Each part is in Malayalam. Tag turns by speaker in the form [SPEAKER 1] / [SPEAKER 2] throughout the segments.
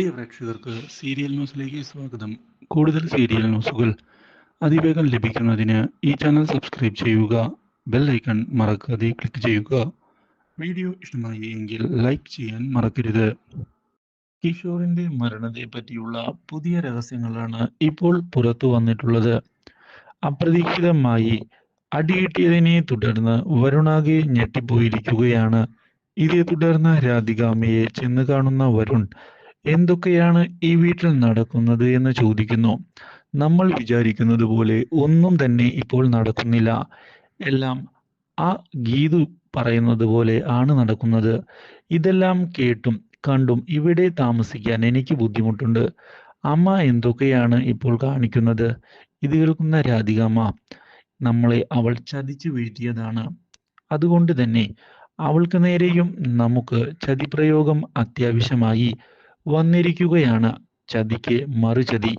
[SPEAKER 1] പ്രിയ പ്രേക്ഷകർക്ക് സീരിയൽ ന്യൂസിലേക്ക് സ്വാഗതം. കൂടുതൽ സീരിയൽ ന്യൂസുകൾ അതിവേഗം ലഭിക്കുന്നതിന് ഈ ചാനൽ സബ്സ്ക്രൈബ് ചെയ്യുക ബെൽ ഐക്കൺ മറക്കാതെ ക്ലിക്ക് ചെയ്യുക. വീഡിയോ ഇഷ്ടമായി എങ്കിൽ ലൈക്ക് ചെയ്യാൻ മറക്കരുത്. കിഷോറിന്റെ മരണത്തെ പറ്റിയുള്ള പുതിയ രഹസ്യങ്ങളാണ് ഇപ്പോൾ പുറത്തു വന്നിട്ടുള്ളത്. അപ്രതീക്ഷിതമായി അടികിട്ടിയതിനെ തുടർന്ന് വരുണാകെ ഞെട്ടിപ്പോയിരിക്കുകയാണ്. ഇതേ തുടർന്ന് രാധികാമയെ ചെന്ന് കാണുന്ന വരുൺ എന്തൊക്കെയാണ് ഈ വീട്ടിൽ നടക്കുന്നത് എന്ന് ചോദിക്കുന്നു. നമ്മൾ വിചാരിക്കുന്നത് പോലെ ഒന്നും തന്നെ ഇപ്പോൾ നടക്കുന്നില്ല. എല്ലാം ആ ഗീതു പറയുന്നത് പോലെ ആണ് നടക്കുന്നത്. ഇതെല്ലാം കേട്ടും കണ്ടും ഇവിടെ താമസിക്കാൻ എനിക്ക് ബുദ്ധിമുട്ടുണ്ട്. അമ്മ എന്തൊക്കെയാണ് ഇപ്പോൾ കാണിക്കുന്നത്? ഇത് കേൾക്കുന്ന രാധികാമ്മ നമ്മളെ അവൾ ചതിച്ചു വീഴ്ത്തിയതാണ്. അതുകൊണ്ട് തന്നെ അവൾക്ക് നേരെയും നമുക്ക് ചതിപ്രയോഗം അത്യാവശ്യമായി. വന്നിരിക്കുകയാണ്. ചതിക്ക് മറുചതി.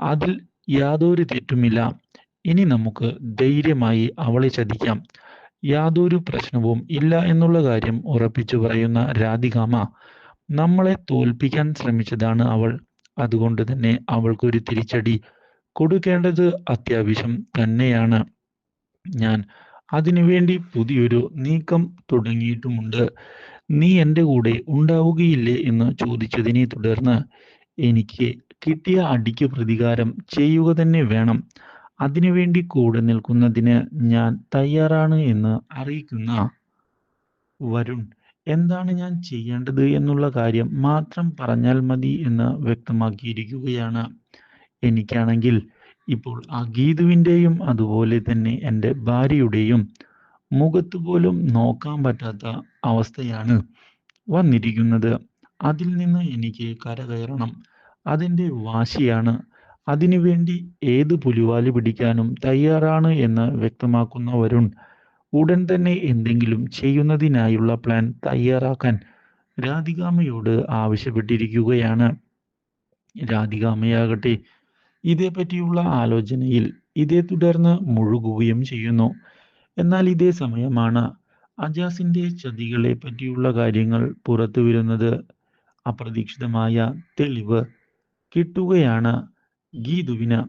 [SPEAKER 1] അതിൽ യാതൊരു തെറ്റുമില്ല. ഇനി നമുക്ക് ധൈര്യമായി അവളെ ചതിക്കാം. യാതൊരു പ്രശ്നവും ഇല്ല എന്നുള്ള കാര്യം ഉറപ്പിച്ചു പറയുന്ന രാധികാമ നമ്മളെ തോൽപ്പിക്കാൻ ശ്രമിച്ചതാണ് അവൾ. അതുകൊണ്ട് തന്നെ അവൾക്കൊരു തിരിച്ചടി കൊടുക്കേണ്ടത് അത്യാവശ്യം തന്നെയാണ്. ഞാൻ അതിനുവേണ്ടി പുതിയൊരു നീക്കം തുടങ്ങിയിട്ടുമുണ്ട്. നീ എന്റെ കൂടെ ഉണ്ടാവുകയില്ലേ എന്ന് ചോദിച്ചതിനെ തുടർന്ന് എനിക്ക് കിട്ടിയ അടിക്ക് പ്രതികാരം ചെയ്യുക തന്നെ വേണം. അതിനുവേണ്ടി കൂടെ നിൽക്കുന്നതിന് ഞാൻ തയ്യാറാണ് എന്ന് അറിയിക്കുന്ന വരുൺ എന്താണ് ഞാൻ ചെയ്യേണ്ടത് എന്നുള്ള കാര്യം മാത്രം പറഞ്ഞാൽ മതി എന്ന് വ്യക്തമാക്കിയിരിക്കുകയാണ്. എനിക്കാണെങ്കിൽ ഇപ്പോൾ ആ ഗീതുവിന്റെയും അതുപോലെ തന്നെ എന്റെ ഭാര്യയുടെയും മുഖത്ത് പോലും നോക്കാൻ പറ്റാത്ത അവസ്ഥയാണ് വന്നിരിക്കുന്നത്. അതിൽ നിന്ന് എനിക്ക് കരകയറണം അതിന്റെ വാശിയാണ്. അതിനുവേണ്ടി ഏത് പുലിവാലി പിടിക്കാനും തയ്യാറാണ് എന്ന് വ്യക്തമാക്കുന്ന വരുൺ ഉടൻ തന്നെ എന്തെങ്കിലും ചെയ്യുന്നതിനായുള്ള പ്ലാൻ തയ്യാറാക്കാൻ രാധികാമയോട് ആവശ്യപ്പെട്ടിരിക്കുകയാണ്. രാധികാമയാകട്ടെ ഇതേപ്പറ്റിയുള്ള ആലോചനയിൽ ഇതേ തുടർന്ന് മുഴുകുകയും ചെയ്യുന്നു. എന്നാൽ ഇതേ സമയമാണ് അജാസിന്റെ ചതികളെ പറ്റിയുള്ള കാര്യങ്ങൾ പുറത്തു വരുന്നത്. അപ്രതീക്ഷിതമായ തെളിവ് കിട്ടുകയാണ്. ഗീതുവിന്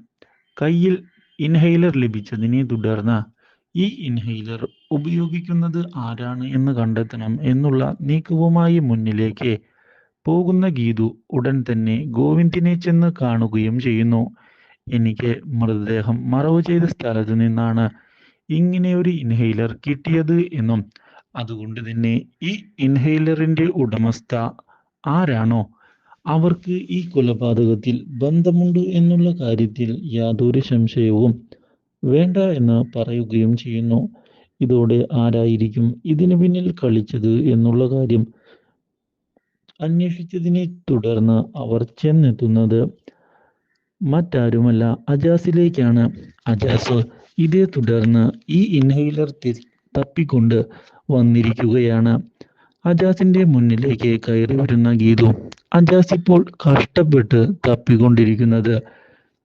[SPEAKER 1] കയ്യിൽ ഇൻഹെയിലർ ലഭിച്ചതിനെ തുടർന്ന് ഈ ഇൻഹെയിലർ ഉപയോഗിക്കുന്നത് ആരാണ് എന്ന് കണ്ടെത്തണം എന്നുള്ള നീക്കവുമായി മുന്നിലേക്ക് പോകുന്ന ഗീതു ഉടൻ തന്നെ ഗോവിന്ദിനെ ചെന്ന് കാണുകയും ചെയ്യുന്നു. എനിക്ക് മൃതദേഹം മറവ് ചെയ്ത സ്ഥലത്ത് നിന്നാണ് ഇങ്ങനെ ഒരു ഇൻഹെയിലർ കിട്ടിയത് എന്നും അതുകൊണ്ട് തന്നെ ഈ ഇൻഹെയിലറിന്റെ ഉടമസ്ഥ ആരാണോ അവർക്ക് ഈ കൊലപാതകത്തിൽ ബന്ധമുണ്ട് എന്നുള്ള കാര്യത്തിൽ യാതൊരു സംശയവും വേണ്ട എന്ന് പറയുകയും ചെയ്യുന്നു. ഇതോടെ ആരായിരിക്കും ഇതിനു പിന്നിൽ കളിച്ചത് എന്നുള്ള കാര്യം അന്വേഷിച്ചതിനെ തുടർന്ന് അവർ ചെന്നെത്തുന്നത് മറ്റാരുമല്ല. അജാസിലേക്കാണ്. അജാസ് ഇതേ തുടർന്ന് ഈ ഇൻഹെയിലർ തപ്പിക്കൊണ്ട് വന്നിരിക്കുകയാണ്. അജാസിന്റെ മുന്നിലേക്ക് കയറി വരുന്ന ഗീതു അജാസ് ഇപ്പോൾ കഷ്ടപ്പെട്ട് തപ്പിക്കൊണ്ടിരിക്കുന്നത്.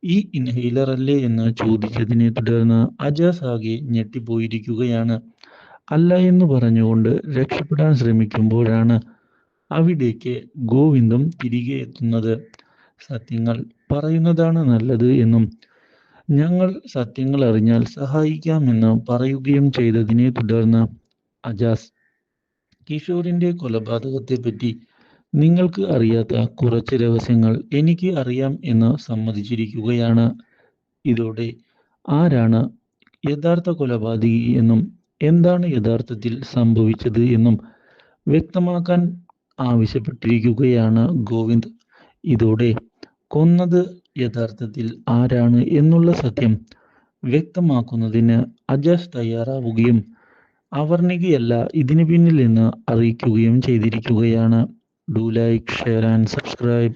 [SPEAKER 1] ഈ ഇൻഹെയിലർ അല്ലേ എന്ന് ചോദിച്ചതിനെ തുടർന്ന് അജാസ് ആകെ ഞെട്ടിപ്പോയിരിക്കുകയാണ്. അല്ല എന്ന് പറഞ്ഞുകൊണ്ട് രക്ഷപ്പെടാൻ ശ്രമിക്കുമ്പോഴാണ് അവിടേക്ക് ഗോവിന്ദം തിരികെ എത്തുന്നത്. സത്യങ്ങൾ പറയുന്നതാണ് നല്ലത് എന്നും ഞങ്ങൾ സത്യങ്ങൾ അറിഞ്ഞാൽ സഹായിക്കാമെന്ന് പറയുകയും ചെയ്തതിനെ തുടർന്ന് അജാസ് കിഷോറിന്റെ കൊലപാതകത്തെപ്പറ്റി നിങ്ങൾക്ക് അറിയാത്ത കുറച്ച് രഹസ്യങ്ങൾ എനിക്ക് അറിയാം എന്ന് സമ്മതിച്ചിരിക്കുകയാണ്. ഇതോടെ ആരാണ് യഥാർത്ഥ കൊലപാതകി എന്നും എന്താണ് യഥാർത്ഥത്തിൽ സംഭവിച്ചത് എന്നും വ്യക്തമാക്കാൻ ആവശ്യപ്പെട്ടിരിക്കുകയാണ് ഗോവിന്ദ്. ഇതോടെ കൊന്നത് യഥാർത്ഥത്തിൽ ആരാണ് എന്നുള്ള സത്യം വ്യക്തമാക്കുന്നതിന് അജാസ് തയ്യാറാവുകയും അവർണികയല്ല ഇതിനു പിന്നിൽ എന്ന് അറിയിക്കുകയും ചെയ്തിരിക്കുകയാണ്. Do like share and subscribe